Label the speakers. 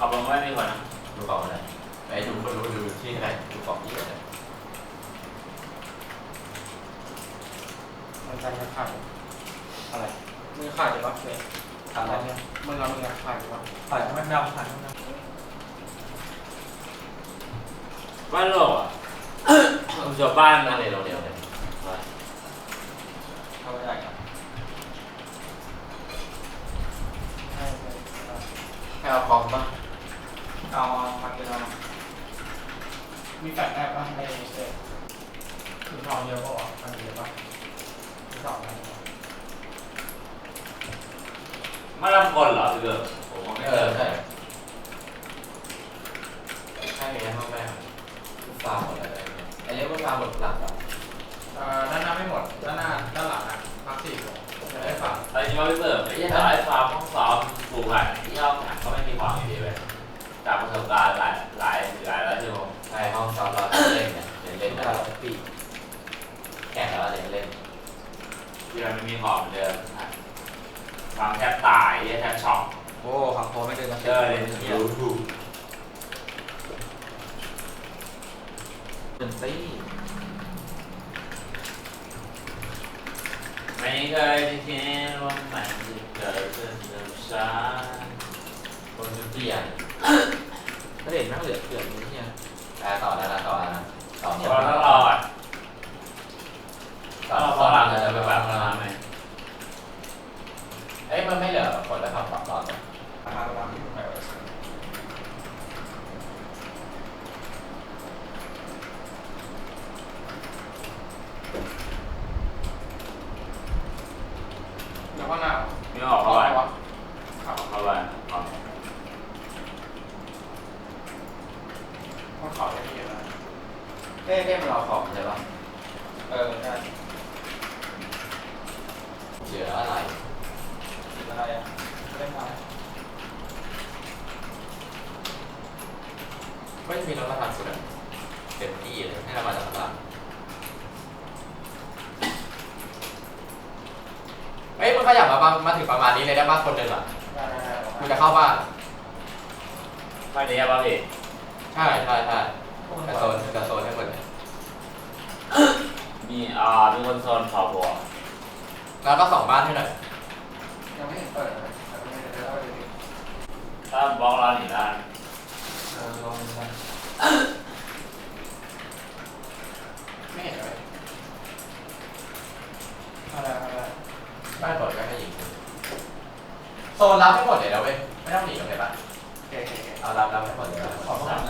Speaker 1: มีคนนะ
Speaker 2: ดูกล่องอะไรไปดูดูดูที่ไหนดูกล่องที่ไหน
Speaker 3: มันจะจะขาด
Speaker 2: อะไร
Speaker 3: มือขาดอยู่ปะเลย
Speaker 2: ขาดอะไร
Speaker 3: มือเรามือขาดอยู่ปะ
Speaker 2: ขาดไม่ไม่เอาขาดไม่เอา
Speaker 1: บ้านโลกอะผมชอบบ้าน
Speaker 2: นั่
Speaker 1: นะ
Speaker 2: นเลยเราเดียวเลย
Speaker 3: เข้าไม่ได้ครับใช่ใช่
Speaker 2: ให้เอาคอมป่ะ
Speaker 3: เอา มาเกินเอามีแฟลชได้ปะในเซ็ตถือทองเยอะปะวะมันเยอะปะถือทองอะไร
Speaker 1: ไม่รับคนเหรอเออผมว่าไม่
Speaker 2: เอ
Speaker 1: เอ
Speaker 2: อ
Speaker 1: อ
Speaker 2: ใช่ใช่ไงห้องแม่ลูกฟาหมดอะไรเนี่ยอันนี้ลูกฟาหมดหลักอะ
Speaker 3: เอ่อด้านหน้าไม่หมด ด้านหน้าด้านหลังอะพักสี่ผมจะได้ฝาก
Speaker 1: ไอ้ที่ว่าไม่เสิร์ฟไอ้ที่ต่อไอ้ฟาร์มห้องซ้อมปลูกผักที่ห้องผักก็ไม่มีของอยู่ดีเว้ยจากประสบการณ์หลายหลายหลายร้อยชั่วโมง
Speaker 2: ใช่ห้องซ้อมเราเล่นเนี่ยเล่นเล่นได้เราปีแข่งแล้วเล่นเล่น
Speaker 1: ที่มันไม่มีของเหมือนเดิมอะฟังแทบตายแทบช็อก
Speaker 3: โอ้ขังโคไม่เกินกัน
Speaker 1: เจอเลยรู้ถูก
Speaker 2: เป็นซี่
Speaker 1: ไม่เคยได้คิดว่ามันจะเกิดขึ้นกับฉัน
Speaker 2: คนชุดเตี้ย
Speaker 3: ถ้าเด็กนั่งเหลือเกินนี่เนี่ย
Speaker 2: แต่ต่อแล้วนะต่อแล้วนะต่อ
Speaker 1: เพ
Speaker 2: เนี่ย
Speaker 1: ราะตลอด
Speaker 2: ต่อ
Speaker 1: ต้อง
Speaker 2: ต่อ
Speaker 1: ฝรั่ง
Speaker 2: จะ
Speaker 1: จะ
Speaker 2: ไป
Speaker 1: ไป
Speaker 2: แบ
Speaker 1: แบบ
Speaker 2: บ
Speaker 1: นั้นไหม
Speaker 2: เอ้ยมันไม่เหลือคนแล้วครับต่อต่อ
Speaker 3: ราคาประมาณที่ผมไปไว้แล้วก็หนาว
Speaker 1: ไม่ออกเข้าไป
Speaker 3: วะ
Speaker 1: ออกเข้าไปออก
Speaker 3: ต้องขอได้ที่เยอะนะ
Speaker 2: เท่เท่มันรอของใช่ปะ
Speaker 3: เออได้
Speaker 2: เหลืออะไร
Speaker 3: ติดอะไรอะเล่นอะไร
Speaker 2: ไม่มีรถประทานสุดเต็มที่เลยให้เรามาจากตลาดเฮ้ยมันขยับมามาถึงประมาณนี้เลยได้ป่ะคนเดินอะ
Speaker 3: ได้ได้ได้
Speaker 2: กูจะเข้าบ้าน
Speaker 1: ไม่ได้ป่ะพี่
Speaker 2: ใช่ใช่ใช่กระโซนกระโซนให้หมดเลย
Speaker 1: มีอ่ามีคนโซนขอบัว
Speaker 2: แล้วก็สองบ้านให้หน่อย
Speaker 3: ยังไม่เห็นเปิดเลยแต่ไม่ได้ได้เลย
Speaker 1: ถ้าบล็อกเราหนีได้
Speaker 3: เออลองดูกันไม่เห็นเลยอะไรอะไร
Speaker 2: บ้านเปิดก็ให้ยิง โซนรับให้หมดเลยนะเว้ย ไม่ต้องหนีหรอกเลยป่ะ
Speaker 3: เก๋เก๋เค
Speaker 2: เอารับรับให้หมดเลย
Speaker 3: ขอโทษนะเออคุ
Speaker 2: ณ